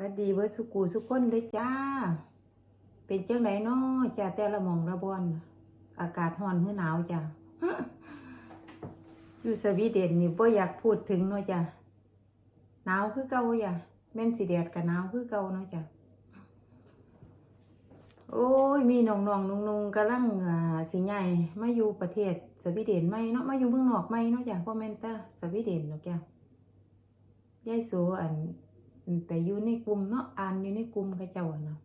วัสดีเบิร์สุกูสุกคนเด้จ้า เป็นจังไดน้อจ้าแต่ละหมองละบอน อากาศร้อนหรือหนาวจ้าอยู่สวีเดนนี่บ่อยากพูดถึงเนาะจ้าหนาวคือเก่าจ้ะแม่นสิแดดกับหนาวคือเก่าเนาะจ้าโอ้ย มีน้องๆนุ่งๆกำลังอ่าสิใหญ่มาอยู่ประเทศสวีเดนใหม่เนาะมาอยู่เมืองนอกใหม่เนาะจ้ะบ่แม่นต่สวีเดนเนาะจ้ะยายโสอัน ไปอยู่ในกลุ่มเนาะอ่านอยู่ในกลุ่มเขาเจ้าเนาะ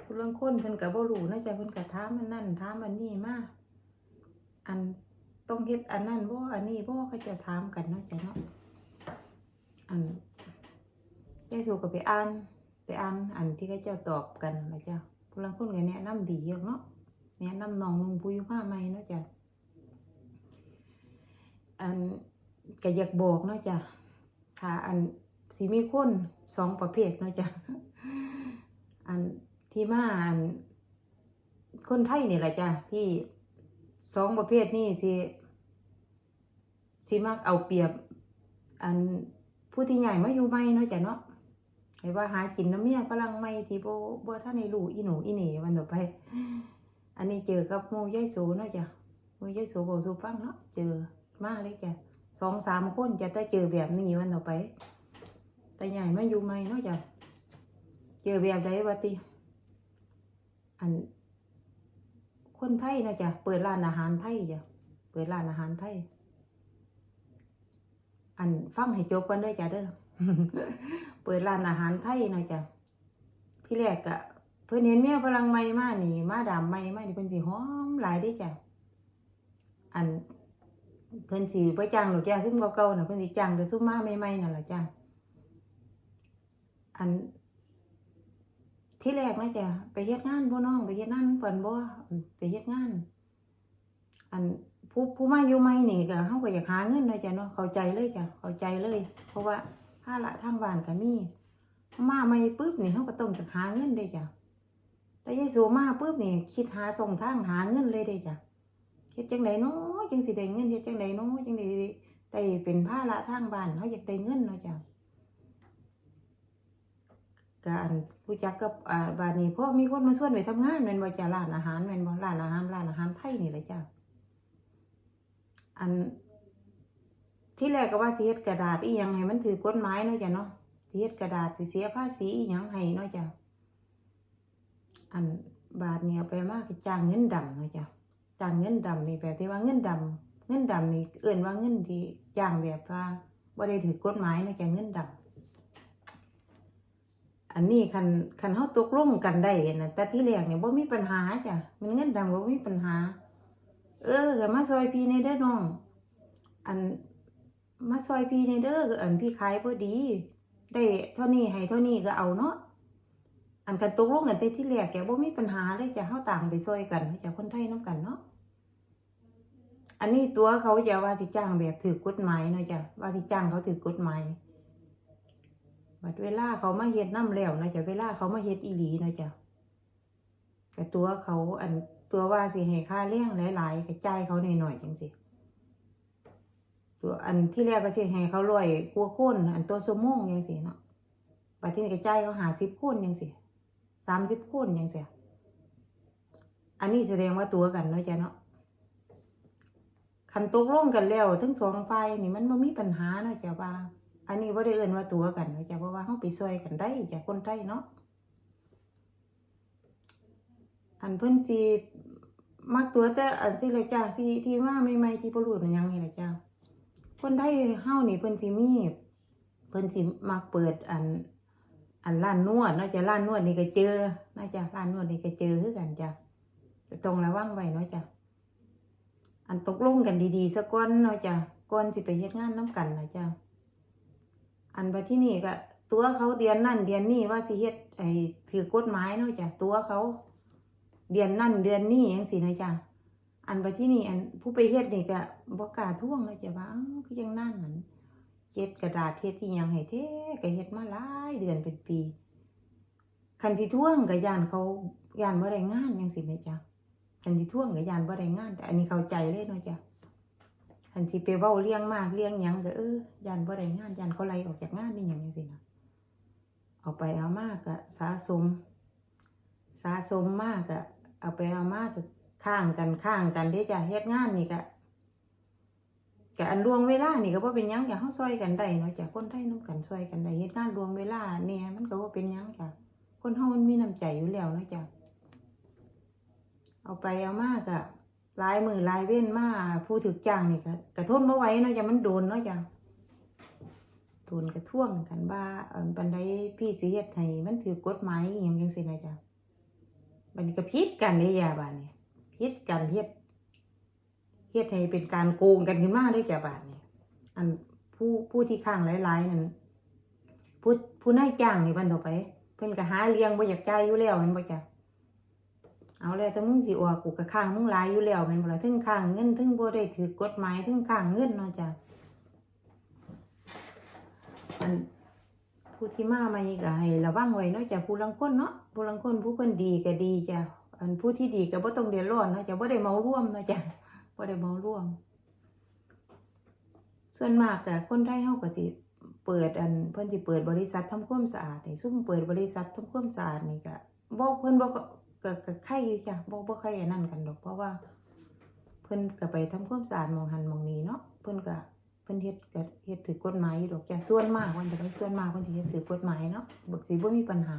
ผู้ลางคนเพิ่นก็บ่รู้นะจ๊ะเพิ่นก็ถามันนั่นถามันนี้มาอันต้องเฮ็ดอันนั้นบ่อันนี้บ่เขาจะถามกันเนาะจ้ะเนาะอันยายสูก็ไปอ่านไปอ่านอันที่เขาเจ้าตอบกันนะจ้ะผู้ลางคนก็แนะนำดีอยู่เนาะแนะนำน้องลุงปุ้ยผ้าใหม่เนาะจ้ะอันก็อยากบอกเนาะจ้ะถ้าอัน สิมีคนสองประเภทเนาะจ้ะอันที่มาอันคนไทยนี่แหละจ้ะที่สองประเภทนี่สิสิมักเอาเปรียบ อันผู้ที่ใหญ่มาอยู่ใหม่เนาะจ้ะเนาะให้ว่าหากินน้ำเมียฝรั่งใหม่ที่บ่บ่ท่านในรูอีหนูอีเหน่วันต่อไป อันนี้เจอกับหมูยายโสเนาะจ้ะหมูยายโสบอกสูฟังเนาะเจอมากเลยจ้ะสองสามคนจะได้เจอแบบนี้วันต่อไป แต่ใหญ่มาอยู่ใหม่เนาะจ้ะเจอแบบใดวะติอัน คนไทยเนาะจ้ะเปิดร้านอาหารไทยจ้ะเปิดร้านอาหารไทย อันฟังให้จบกันด้อจ้ะเด้อเปิดร้านอาหารไทยเนาะจ้ะที่แรกกะเพิ่นเห็นแม่ฝรั่งใหม่มานี่ มาดามใหม่มานี่เพิ่นสิหอมหลายเด้จ้ะอันเพิ่นสิบ่จ้างหรอกจ้ะซุ่มเก่าๆน่ะเพิ่นสิจ้างแต่ซุ่มมาใหม่ๆนั่นล่ะจ้ะ อัน ที่แรกนะจ๊ะไปเฮ็ดงานบ่น้องไปเฮ็ดงานฝันบ่อไปเฮ็ดงาน อันผู้ผู้มาอยู่ใหม่นี่ก็เฮาก็อยากหาเงินนะจ๊ะเนาะเข้าใจเลยจ้ะเข้าใจเลย เพราะว่าภาระทางบ้านก็มีมาใหม่ปุ๊บนี่เฮาก็ต้องจะหาเงินเด้จ้ะแต่ยายสูมาปุ๊บนี่คิดหาส่งทางหาเงินเลยเด้จ้ะเฮ็ดจังไดเนาะจังสิได้เงินเฮ็ดจังไดเนาะจังไดได้เป็นภาระทางบ้านเฮาอยากได้เงินเนาะจ้ะ การผู้จักกับอ่าบานนี้เพราะมีคนมาชวนไปทำงานแม่นบ่จ้ะร้านอาหารแม่นบ่ร้านอาหารร้านอาหารไทยนี่แหละจ้ะอันที่แรกก็ว่าสิเฮ็ดกระดาษอีหยังให้มันถือกฎหมายเนาะจ้ะเนาะสิเฮ็ดกระดาษสิเสียภาษีอีหยังให้เนาะจ้ะอันบาทเนี่ยไปมากก็จ้างเงินดำเนาะจ้ะจ้างเงินดำนี่แบบที่ว่าเงินดำเงินดำนี่เอิ่นว่าเงินที่จ้างแบบว่าบ่ได้ถือกฎหมายเนาะจ้ะเงินดำ อันนี้คันคันเฮาตกลงกันได้นะแต่ที่แรกเนี่ยบ่มีปัญหาจ้ะมันเงินดำบ่มีปัญหา เออก็มาซอยพี่ในเด้อน้อง อันมาซอยพี่ในเด้ออันพี่ขายบ่ดี ได้เท่านี้ให้เท่านี้ก็เอาเนาะอันกันตกลงกันแต่ที่แรกแกบ่มีปัญหาเลยจ้ะเฮาต่างไปซอยกันจ้ะคนไทยนํกันเนาะอันนี้ตัวเขาจะว่าสิจ้างแบบถือกฎหมายเนาะจ้ะว่าสิจ้างเขาถือกฎหมาย บัดเวลาเขามาเฮ็ดน้ำแล้วนะจ๊ะเวลาเขามาเฮ็ดอีหลีนะจ๊ะแต่ตัวเขาอันตัวว่าสิให้ค่าเลี้ยงหลายๆก็จ่ายเขาหน่อยๆจังสิตัวอันที่แรกก็สิให้เขาร้อยกว่าคนอันตัวสมงจังสิเนาะบัดที่นี่ก็จ่ายเขาหาสิบคนจังสิสามสิบคนจังสิอันนี้แสดงว่าตัวกันเนาะจ๊ะเนาะคันตกลงกันแล้วทั้งสองฝ่ายนี่มันบ่มีปัญหาเนาะจ๊ะว่า อันนี้ว่าได้เอินว่าตัวกันนะจ้ะเพราะว่าเขาไปซอยกันได้จ้ะคนไทยเนาะอันเพิ่นสิมักตัวแต่อันที่เลยจ้ะที่ที่มาใหม่ที่บ่รู้มันยังนี่แหละจ้ะคนไทยเฮานี่เพิ่นสิมีเพิ่นสิมักเปิดอัน อันร้านนวดเนาจะร้านนวดนี่ก็เจอนะจ้ะร้านนวดนี่ก็เจอคือกันจ้ะต่ต้องระวังไว้เนาะจ้ะอันตกลงกันดีๆซะก่อนเนาะจ้ะก่อนสิไปเฮ็ดงานนํกันนะจ้ะ อันไปที่นี่ก็ตัวเขาเดือนนั่นเดือนนี้ว่าสิเฮ็ดไอ้ถือกฎหมายเนาะจ้ะตัวเขาเดือนนั่นเดือนนี้จังซี่นะจ้ะอันไปที่นี่อันผู้ไปเฮ็ดนี่ก็บ่กล้าท่วงเลยจ้ะว่าเอ้าคือจังนั่นนั่นเฮ็ดกระดาษเฮ็ดอีหยังให้แท้ก็เฮ็ดมาหลายเดือนเป็นปีคันสิท่วงก็ย่านเขาย่านบ่ได้งานจังซี่แม่จ้ะคันสิท่วงก็ย่านบ่ได้งาน แต่อันนี้เข้าใจเลยเนาะจ้ะ คันสิไปเว้าเลี้ยงมากเลี้ยงยังก็เออย่านบ่ได้งานย่านเขาไล่ออกจากงานนี่หยังจังซี่นะเอาไปเอามากก็สะสม สะสมมากก็เอาไปเอามากก็ข้างกันข้างกันเด้จะเฮ็ดงานนี่ก็ก็อันรวงเวลานี่ก็บ่เป็นยังจ้ะเฮาซอยกันได้เนาะจ้ะคนไทยนํกันซอยกันได้เฮ็ดงานรวงเวลาเนี่ยมันก็บ่เป็นยังจ้ะคนเฮามันมีน้ำใจอยู่แล้วเนาะจ้ะเอาไปเอามากก็ ลายมือลายเว้นมาผู้ถูกจ้างนี่ก็ก็ทนบ่ไหวเนาะจ้ะมันโดนเนาะจ้ะทูนกระท่วงกันว่าอ่อบันไดพี่สิเฮ็ดให้มันถือกฎหมายอหย่างจังซี่นะจ๊ะบัดนี้ก็ผิดกันเด้ย่าบาดนี้ผิดกันเฮ็ดเฮ็ดให้เป็นการโกงกันขึ้นมาเด้จ้ะบาดนี้อันผู้ผู้ที่ข้างหลายๆนั่นผู้ผู้นายจ้างนี่บันต่อไป เพิ่นก็หาเลี้ยงบ่อยากจ่ายอยู่แล้วแม่นบ่จ้ะ เอาแล้วแต่มึงสิออกกูก็ข้างมึงหลายอยู่แล้วแม่นบ่ล่ะถึงข้างเงินถึงบ่ได้ถือกฎหมายถึงข้างเงินเนาะจ้ะอันผู้ที่มาใหม่ก็ให้ระวังไว้เนาะจ้ะผู้ลังคนเนาะผู้ลังคนผู้เพิ่นดีก็ดีจ้ะอันผู้ที่ดีก็บ่ต้องเดือดร้อนเนาะจ้ะบ่ได้เมาร่วมเนาะจ้ะบ่ได้เมาร่วม ส่วนมากก็คนไทยเฮาก็สิเปิดอันเพิ่นสิเปิดบริษัททำความสะอาดนี่ซุ่มเปิดบริษัททำความสะอาดนี่ก็บ่เพิ่นบ่ ก็ก็ก็ใครอยู่จ้ะบ่บ่ใครอันนั้นกันดอกเพราะว่า เพิ่นก็ไปทำความสะอาดมองหันมองนี้เนาะเพิ่นก็เพิ่นเฮ็ดก็เฮ็ดถือกฎหมายอยู่ดอกจ้ะส่วนมากมันจะได้ส่วนมากเพิ่นสิเฮ็ดถือกฎหมายเนาะบักสิบ่มีปัญหา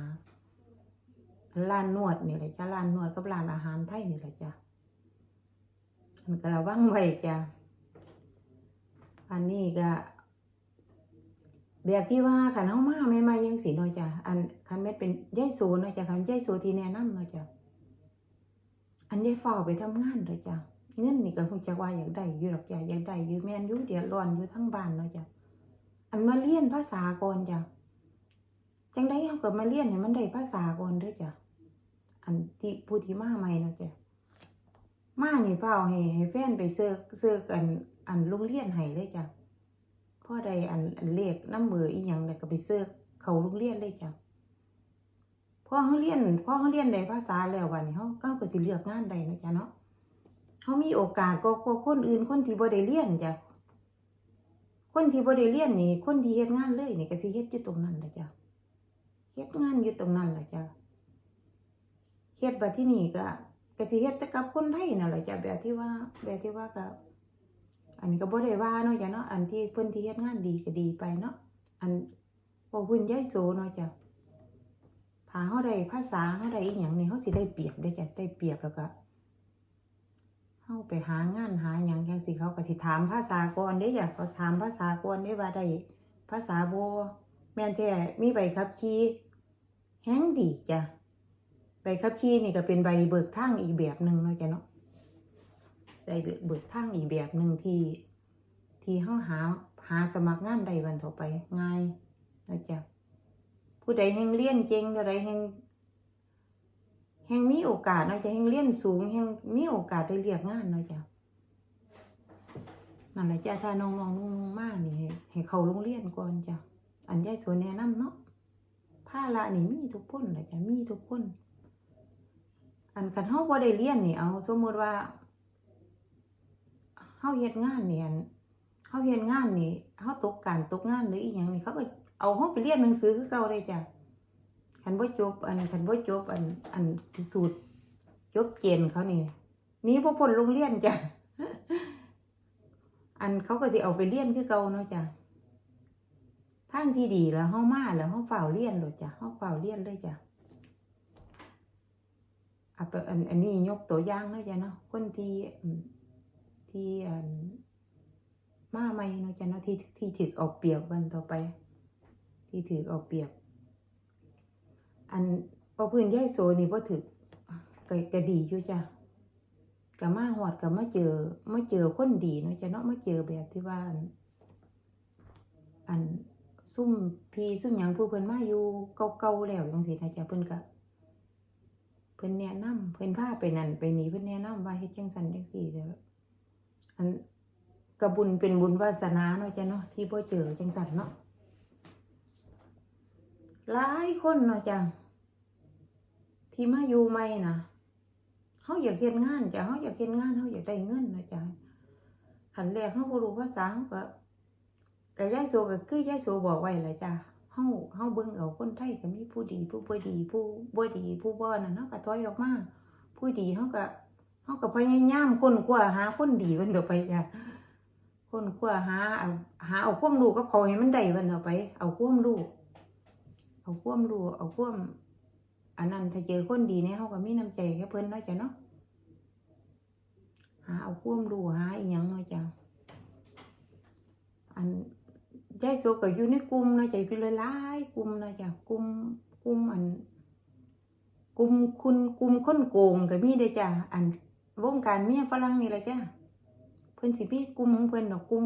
ร้านนวดนี่แหละจ้ะร้านนวดกับร้านอาหารไทยนี่แหละจ้ะอันก็ระวังไว้จ้ะอันนี้ก็แบบที่ว่าคันเฮามาใหม่ๆจังซี่เนาะจ้ะอันคันแม่นเป็นย่ายโสเนาะจ้ะคันยายโสที่แนะนำเนาะจ้ะ อันยายเฝ้าไปทำงานเด้อจ้ะเงินนี่ก็คงจะว่าอยากได้อยู่หรอกจ้ะอยากได้อยู่แม่นอยู่เดือดร้อนอยู่ทั้งบ้านเนาะจ้ะอันมาเรียนภาษาก่อนจ้ะจังได้เฮาก็มาเรียนให้มันได้ภาษาก่อนด้อจ้ะอันที่ผู้ที่มาใหม่เนาะจ้ะมานี่เปล่าให้ให้แฟนไปเซิร์กเซิร์กอันอันโรงเรียนให้เลยจ้ะพ่อใดอันอันเลขน้ำเบอร์อีหยังแล้วก็ไปเซิร์กเขาโรงเรียนเลยจ้ะ พอเฮาเรียนพอเฮาเรียนได้ภาษาแล้ววันนี้เฮาเฮาก็สิเลือกงานได้เนะจ้ะเนาะเขามีโอกาสก็ก็คนอื่นคนที่บ่ได้เรียนจ้ะคนที่บ่ได้เรียนนี่ คนที่เฮ็ดงานเลยนี่ก็สิเฮ็ดอยู่ตรงนั้นแหละจ้ะเฮ็ดงานอยู่ตรงนั้นละจ้ะเฮ็ดบัดที่นี่ก็ก็สิเฮ็ดแต่กับคนไทยนั่นแหละจ้ะแบบที่ว่าแบบที่ว่าก็อันนี้ก็บ่ได้ว่าเนาะจ้ะเนาะอันที่เพิ่นที่เฮ็ดงานดีก็ดีไปเนาะอันบ่เพิ่นย้ายโสเนาะจ้ะ ถ้าเฮาได้ภาษาเฮาได้อีหยังนี่เฮาสิได้เปรียบเด้อจ้ะได้เปรียบแล้วก็เข้าไปหางานหาอย่างจังสิเขาก็สิถามภาษาก่อนเด้จ้ะเขาถามภาษาก่อนได้ว่าได้ภาษาโบแม่นแท้มีใบขับขี่แฮงดีจ้ะใบขับขี่นี่ก็เป็นใบเบิกทางอีกแบบหนึ่งเนาะจ้ะเนาะใบเบิกเบิกทางอีกแบบหนึ่งที่ที่เฮาหาหาสมัครงานได้วันต่อไปง่ายนะจ้ะ ผู้ใดแฮงเรียนเก่งผู้ใดแฮงแห่งมีโอกาสเนาะจะแห่งเรียนสูงแห่งมีโอกาสได้เรียกงานเนาะจ้ะนั่นแหละจ้ะถ้าน้องๆน้องมากนี่ให้เขาโรงเรียนก่อนจ้ะอันยายสวนแนะนำเนาะภาระนี่มีทุกคนแหละจ้ะมีทุกคน อันคันเฮาบ่ได้เรียนนี่เอา สมมติว่าเฮาเฮ็ดงานเนี่อัน เฮาเฮ็ดงานนี่เฮาตกการตกงานหรืออีหยังนี่เขาก็เอาเฮาไปเรียนหนังสือคือเก่าเลยจ้ะคันบ่จบอันคันบ่จบอันอันสูตรจบเจนเขานี่นี่บ่พ้นโรงเรียนจ้ะอันเขาก็สิเอาไปเรียนคือเก่าเนาะจ้ะทางที่ดีแล้วเฮามาแล้วเฮาเฝ้าวเรียนโลดจ้ะเฮาเฝ้าวเรียนเลยจ้ะอันอันนี้ยกตัวอย่างเนาะจ้ะเนาะคนที่ที่อัน มาใหม่เนาะจ้ะเนาะที่ที่ถูกเอาเปรียบวันต่อไป ที่ถูกเอาเปรียบ อันพอพื้นย่ายโซนี่บ่ถึกก็ก็ดีอยู่จ้ะก็มาฮอดก็มาเจอมาเจอคนดีเนาะจ้ะเนาะมาเจอแบบที่ว่าอันซุ่มพีซุ่มหยังผู้เพิ่นมาอยู่เก่าๆแล้วจังซี่นะจ้ะเพิ่นก็เพิ่นแนะนำเพิ่นพาไปนั่นไปนี่เพิ่นแนะนำว่าเฮ็ดจังซั่นจังซี่เด้ออัน ก็บุญเป็นบุญวาสนาเนาะจ้ะเนาะที่บ่อเจอจังซั่นเนาะหลายคนเนาะจ้ะที่มาอยู่ใหม่นะเขาอยากเฮ็ดงานจ้ะเขาอยากเฮ็ดงานเขาอยากได้เงินเนาะจ้ะขันแรกเขาบ่รู้ภาษาเขาก็ก็ยายโซก็คือยายโซบอกไว้แหละจ้ะเฮาเฮาเบิ่งเอาคนไทยก็มีผู้ดี ผู้บ่ดี ผู้บ่ดี ผู้บ่นั่นเฮาก็ถอยออกมาผู้ดีเฮาก็เฮาก็พยายามค้นคว้าหาคนดีเพิ่นต่อไปจ้ะ ค้นคว้าหาเอาหาเอาความรู้กับเขาให้มันได้เพิ่นต่อไป เอาความรู้เอาความรู้เอาความอันนั้นถ้าเจอคนดีเนี่ยเฮาก็มีน้ำใจแค่เพิ่นนาะจ้ะเนาะหาเอาความรู้หาอีหยังเนาะจ้ะอันยายโซก็อยู่ในกลุ่มเนาะใจพี่หลายๆกลุ่มนาะจ้ะกลุ่มกลุ่มอันกลุ่มคุณกลุ่มคนโกงก็มีเด้จ้ะอันวงการเมียฝรั่งนี่แหละจ้ะ เพิ่นสิมีกลุ่มของเพิ่นดอกกลุ่ม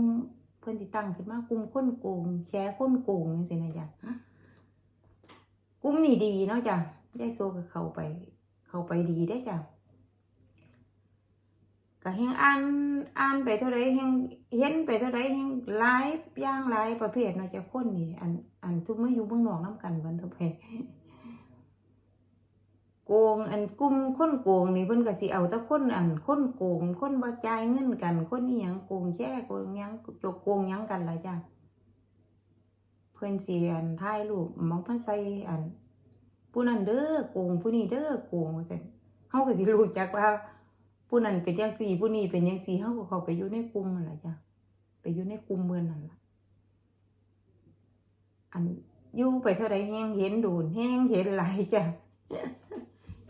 เพิ่นสิตั้งขึ้นมากลุ่มคนโกงแชร์คนโกงจังซี่นะจ้ะกลุ่มนี่ดีเนาะจ้ะยายโซก็เข้าไป เข้าไปดีได้จ้ะก็แฮงอ่านอ่านไปเท่าใดแฮงเห็นไปเท่าใดแฮงหลายอย่างหลายประเภทเนาะจ้ะคนนี่อันอันทุกมาอยู่เมืองนอกนํกันเพิ่นท่าไป โกง อันกลุ่มคนโกงนี่เพิ่นก็สิเอาแต่คนอันคนโกง คนบ่จ่ายเงินกัน คนอีหยังโกงแช่โกงหยังจกโกงหยังกันล่ะจ้ะเพิ่นสิอันถ่ายรูปมองเพิ่นใส่อันผู้นั้นเด้อโกงผู้นี้เด้อโกงว่าซั่นเฮาก็สิรู้จักว่าผู้นั้นเป็นจังซี่ผู้นี้เป็นจังซี่เฮาก็เข้าไปอยู่ในกลุ่มนั่นล่ะจ้ะไปอยู่ในกลุ่มเมือนนั่นล่ะอันอยู่ไปเท่าใดแฮงเห็นโดนแฮงเห็นหลายจ้ะ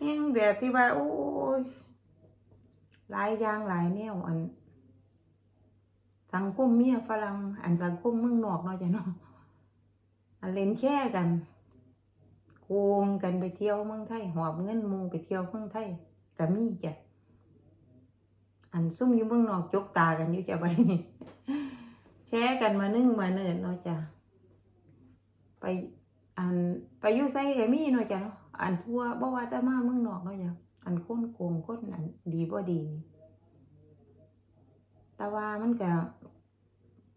แฮงแบบที่ว่า โอ้ยหลายอย่างหลายแนวอัน สังคมเมียฝรั่งอันสังคมเมืองนอกเนาะจ้ะเนาะอันเล่นแค่กันโกงกันไปเที่ยวเมืองไทยหอบเงินมูไปเที่ยวเมืองไทยก็มีจ้ะอันซุ่มอยู่เมืองนอกจกตากันอยู่จ้ะไปนี่แชร์กันมานึ่งมาเนินเนาะจ้ะไปอันไปอยู่ไสก็มีเนาะจ้ะเนาะ อันทั่วบ่ว่าแต่มาเมืองนอกเนาะจ้ะอันค้นโกงค้นอันดีบ่ดีนี่แต่ว่ามันก็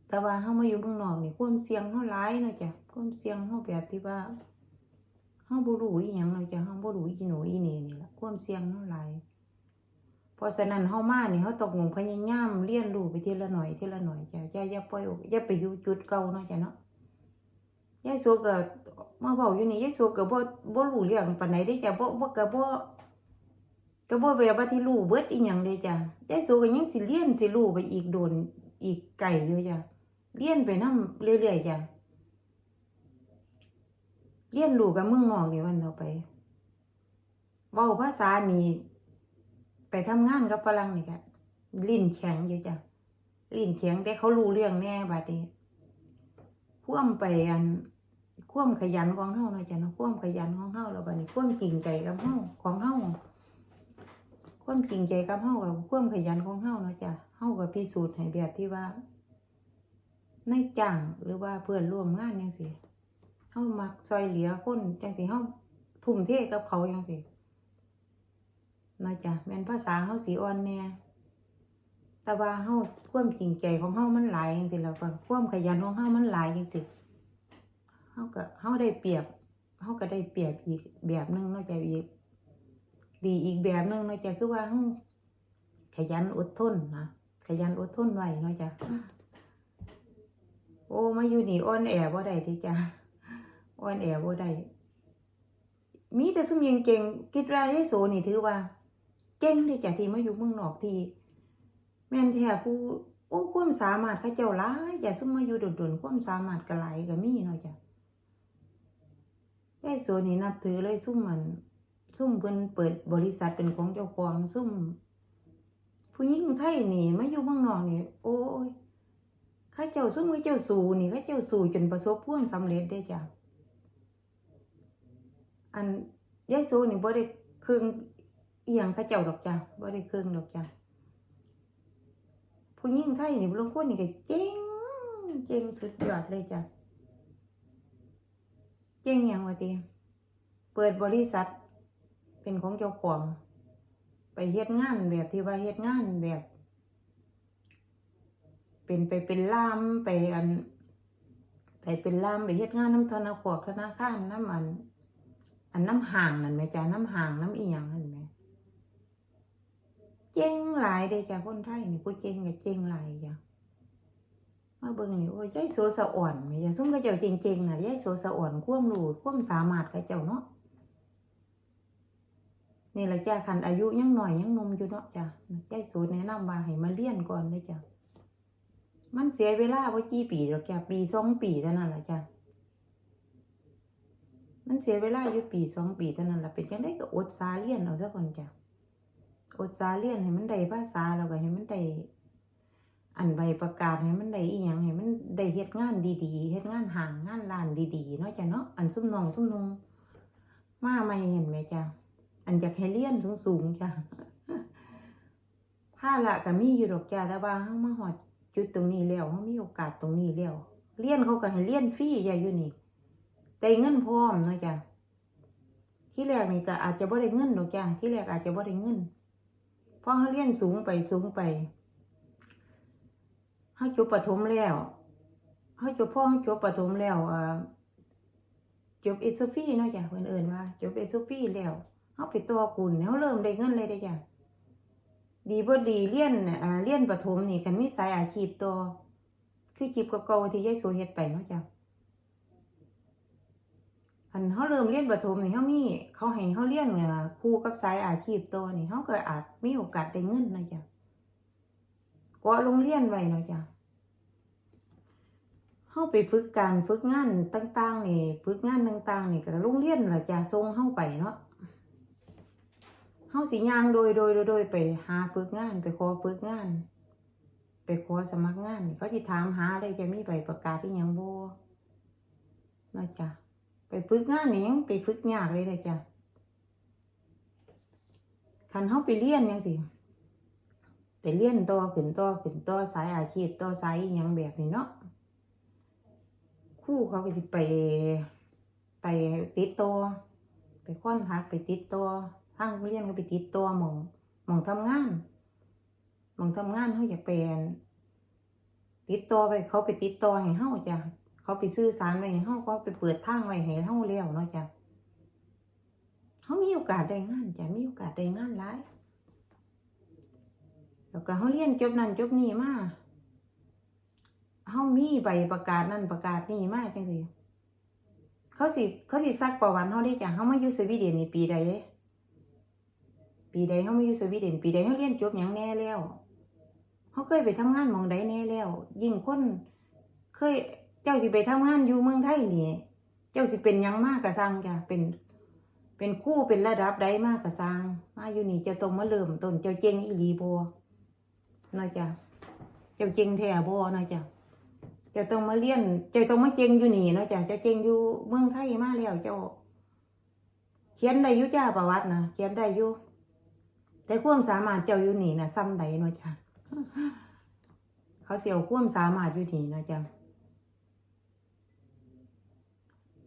แต่ว่าเฮามาอยู่เมืองนอกนี่ความเสี่ยงเฮาหลายเนาะจ้ะความเสี่ยงเฮาแบบที่ว่าเฮาบ่รู้อีหยังเนาะจ้ะเฮาบ่รู้อีหนอีเหน่นี่ล่ะความเสี่ยงเฮาหลายเพราะฉะนั้นเฮามานี่เฮาต้องพยายามเรียนรู้ไปทีละหน่อยทีละหน่อยจ้ะอย่าอย่าปล่อยอย่าไปอยู่จุดเก่าเนาะจ้ะเนาะ ยายโซก็มาเว้าอยู่นี่ยายโซก็บ่บ่รู้เรื่องปานใดเด้จ้ะบ่บ่ก็บ่ก็บ่แบบว่าที่รู้เบิดอีหยังเด้จ้ะยายโซก็ยังสิเรียนสิรู้ไปอีกโดนอีกไกลอยู่จ้ะเรียนไปนำเรื่อยๆจ้ะเรียนรู้กับเมืองนอกนี่วันต่อไปเว้าภาษานี่ไปทำงานกับฝรั่งนี่ก็ลิ้นแข็งอยู่จ้ะลิ้นแข็งแต่เขารู้เรื่องแน่บัดนี้ควมไปอัน ควมขยันของเฮาเนาะจ้ะเนาะควมขยันของเฮาแล้วบัดนี้ควมจริงใจกับเฮาของเฮาควมจริงใจกับเฮากับควมขยันของเฮาเนาะจ้ะเฮาก็พิสูจน์ให้แบบที่ว่าในจ้างหรือว่าเพื่อนร่วมงานจังซี่เฮามักซอยเหลือคนจังสิเฮาทุ่มเทกับเขาจังสินะจ๊ะแม่นภาษาเฮาสิอ่อนแน่แต่ว่าเฮาควมจริงใจของเฮามันหลายจังซี่แล้วก็ควมขยันของเฮามันหลายจังซี่ เฮาก็เฮาได้เปรียบเฮาก็ได้เปรียบอีกแบบหนึงนาะจ้ะอีก ดีอีกแบบหนึงนาะจ้ะคือว่าเฮาขยันอดทนนะขยันอดทนไว้นาะจ้ะโอ้มาอยู่นี่อ่อนแอบ่ได้ติจ้ะอ่อนแอบ่ได้มีแต่ซุ่มยิงเก่งคิดว่าไอ้โสนี่ถือว่า เก่งเลยจ้ะที่มาอยู่เมืองนอกที่แม่นแท้ผู้โอ้ความสามารถเขาเจ้าหลายจ้ะซุ่มมาอยู่โดนๆความสามารถก็หลายก็มีเนาะจ้ะ ไอ้โสนี่นับถือเลยซุ่มมันซุ่มเพิ่นเปิดบริษัทเป็นของเจ้าของซุ่ม ผู้หญิงไทยนี่มาอยู่เมืองนอกนี่โอ้ยข้าเจ้าซุ่มเขาเจ้าสู่นี่เขาเจ้าสู่จนประสบความสำเร็จได้จ้ะอันยายโซนี่บ่ได้เครื่องเอียงเขาเจ้าดอกจ้ะบ่ได้เครื่องดอกจ้ะผู้หญิงไทยนี่บางคนนี่ก็เจ๋งเจ๋งสุดยอดเลยจ้ะ เจ๋งยังวะติเปิดบริษัท เป็นของเจ้าของ ไปเฮ็ดงานแบบที่ว่าเฮ็ดงานแบบ เป็นไปเป็นล่ามไปอัน ไปเป็นล่ามไปเฮ็ดงานน้ำธนาคารธนาคารน้ำอัน อันน้ำห่างนั่นแหมจ้าน้ำห่างน้ำอีหยังนั่นแหมเจ๊งหลายเด้จ้าคนไทยนี่ผู้เจ๊งก็เจ๊งหลายจ้ะ มาเบิ่งนี่โอ้ยยายโสสะอ่อนแม่ยายซุ่มเขาเจ้าเก่งๆนะยายโสสะอ่อนความรู้ความสามารถเขาเจ้าเนาะนี่ละจ้าคันอายุยังหน้อยยังนมอยู่เนาะจ้ะยายโสแนะนำว่าให้มาเรียนก่อนเด้อจ้ะมันเสียเวลาบ่กี่ปีดอกจ้ะปีสองปีเท่านั้นละจ้ะมันเสียเวลาอยู่ปีสองปีเท่านั้นละเป็นจังได๋ก็อดสาเรียนเอาซะก่อนจ้ะอดสาเรียนให้มันได้ภาษาแล้วก็ให้มันได้ อันใบประกาศให้มันได้อีหยังให้มันได้เฮ็ดงานดีๆเฮ็ดงานห่างงานร้านดีๆเนาะจ้ะเนาะอันซุ่มนองซุ่มนงมาใหม่เห็นไหมจ้ะอันอยากให้เรียนสูงๆจ้ะภาระก็มีอยู่ดอกจ้ะแต่ว่าเฮามาฮอดจุดตรงนี้แล้วเฮามีโอกาสตรงนี้แล้วเรียนเขาก็ให้เรียนฟรีอย่าอยู่นี่ได้เงินพร้อมเนาะจ้ะที่แรกนี่ก็อาจจะบ่ได้เงินดอกจ้ะที่แรกอาจจะบ่ได้เงินเพราะเฮาเรียนสูงไปสูงไป เขาจบประถมแล้วเขาจบพ่อเขาจบประถมแล้วอ่าจบเอสโซฟี่เนาะจ้ะเพื่นเอินว่าจบเอสโซฟี่แล้วเขาไปตัวกุลเขาเริ่มได้เงินเลยได้จ้ะดีบ่ดีเรียนอ่าเรียนประถมนี่คันมีสายอาชีพตัวคือคลิปเก่าๆที่ยายโซเฮ็ดไปเนาะจ้ะอันเขาเริ่มเรียนประถมนี่เขามีเขาให้เขาเรียนอ่าคู่กับสายอาชีพตัวนี่เขาก็อาจมีโอกาสได้เงินนะจ้ะ ก็โรงเรียนไว้เนาะจ้ะเฮาไปฝึกการฝึกงานต่างๆนี่ฝึกงานต่างๆนี่ก็โรงเรียนล่ะจ้ะส่งเฮาไปเนาะเฮาสิย่างโดยโดยโดยโดยไปหาฝึกงาน ไปขอฝึกงาน ไปขอสมัครงานเขาสิถามหาได้จะมีใบประกาศอีหยังบ่นะจ้ะไปฝึกงานนี่ยังไปฝึกยากเลยเด้อจ้ะคันเฮาไปเรียนจังซี่ ไปเรียนต่อขึ้นต่อขึ้นต่อสายอาชีพต่อสายอีหยังแบบนี้เนาะคู่เขาก็สิไป ไปติดตัวไปค้อนทักไปติดตัวทางเรียนเขาไปติดตัวหมองหมองทำงานหมองทำงานเขาอยากเป็นติดตัวไปเขาไปติดตัวให้เฮาจ้ะเขาไปซื้อสารไว้ให้เฮาก็ไปเปิดทางไว้ให้เฮาเลี้ยวเนาะจ้ะเขามีโอกาสได้งานจ้ะมีโอกาสได้งานหลาย ก็เขาเรียนจบนั่นจบนี่มาเฮามีใบประกาศนั่นประกาศนี่มาจังซี่เขาสิเขาสิซักประวัติเฮาได้จ้ะเฮามาอยู่สวีเดนในปีใดปีใดเฮามาอยู่สวีเดนปีใดเฮาเรียนจบหยังแน่แล้วเฮาเคยไปทำงานมองใดแน่แล้ว ยิ่งคนเคยเจ้าสิไปทำงานอยู่เมืองไทยนี่เจ้าสิเป็นยังมากก็สร้างจ้ะเป็น เป็นคู่เป็นระดับใดมากก็สร้างมาอยู่นี่เจ้าต้องมาเริ่มต้นเจ้าเจงอีหลีบ่เนาะจ้ะเจ้าเจงแท้บ่นาะจ้ะจะต้องมาเรียนจะต้องมาเจงอยู่นี่นาะจ้ะจะเจงอยู่เมืองไทยมาแล้วเจ้า เขียนได้ยู่จ้าประวัตินะเขียนได้ยู่แต่ความสามารถเจ้าอยู่นี่นะซ้ำใดนาะจ้ะเขาเสียวความสามารถอยู่นี่นะจ้ะ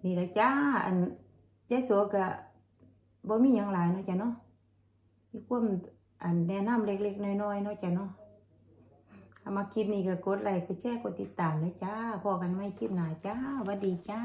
นี่ละจ้าอันยายโสก็บ่มีหยังหลายนาะจ้ะเนาะมีความอันแนะนำเล็กๆน้อยๆเนาะจ้ะเนาะ เอามาคลิปนี้ก็กดไลค์กดแชร์กดติดตามเลยจ้าพอกันไม่คลิปหน้าจ้าวัสดีจ้า